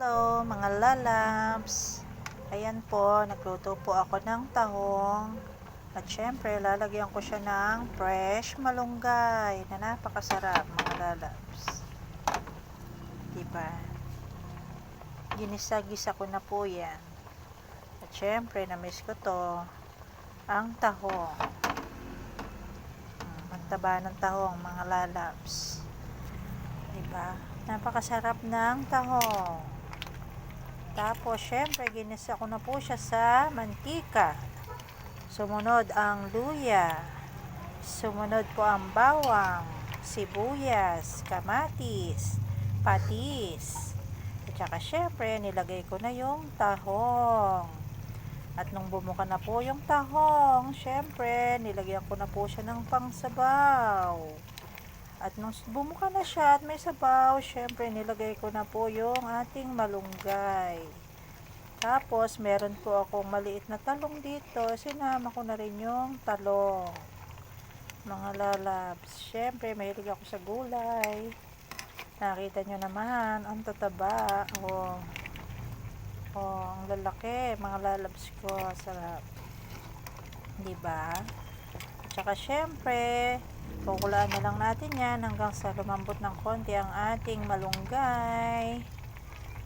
Hello mga lalabs. Ayan po, nagluto po ako ng tahong. At syempre, lalagyan ko siya ng fresh malunggay na napakasarap mga lalabs. Diba? Ginisa-gisa ko na po yan. At syempre, na-miss ko to, ang tahong. Hmm, Ang taba ng tahong mga lalabs. Diba? Napakasarap ng tahong. Tapos, syempre, ginisa ko na po siya sa mantika. Sumunod ang luya. Sumunod po ang bawang, sibuyas, kamatis, patis. At saka, syempre, nilagay ko na yung tahong. At nung bumuka na po yung tahong, syempre, nilagyan ko na po siya ng pangsabaw. At nung bumuka na siya at may sabaw, syempre nilagay ko na po yung ating malunggay. Tapos, meron po akong maliit na talong dito. Sinama ko na rin yung talong. Mga lalabs. Syempre, mahilig ako sa gulay. Nakita nyo naman, ang tataba. Oh, oh ang lalaki. Mga lalabs ko. Sarap. Diba? Tsaka syempre, kukulaan na lang natin yan hanggang sa lumambot ng konti ang ating malunggay.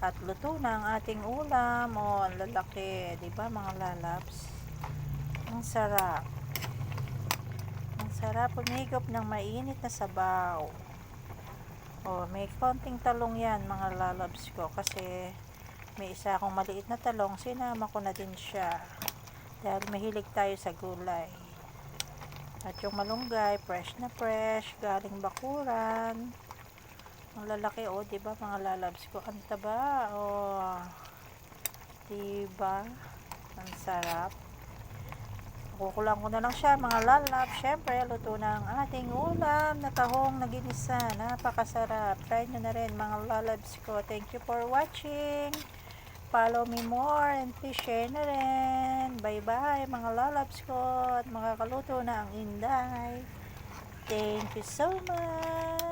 At luto na ang ating ulam. O, ang lalaki. ba diba, mga lalabs? Ang sarap. Ang sarap umigop ng mainit na sabaw. O, may konting talong yan, mga lalabs ko. Kasi, may isa akong maliit na talong. Sinama ko na din siya. Dahil mahilig tayo sa gulay. At yung malunggay, fresh na fresh, galing bakuran. Ang lalaki, oh, di ba mga lalabs ko? Ang taba, oh. Di ba? Ang sarap. Kukulang ko na lang siya, mga lalabs. Siyempre, luto na ang ating ulam na tahong na ginisa. Napakasarap. Try nyo na rin, mga lalabs ko. Thank you for watching. Follow me more and please share na rin. Bye-bye mga lalabs ko at makakaluto na ang inday. Thank you so much.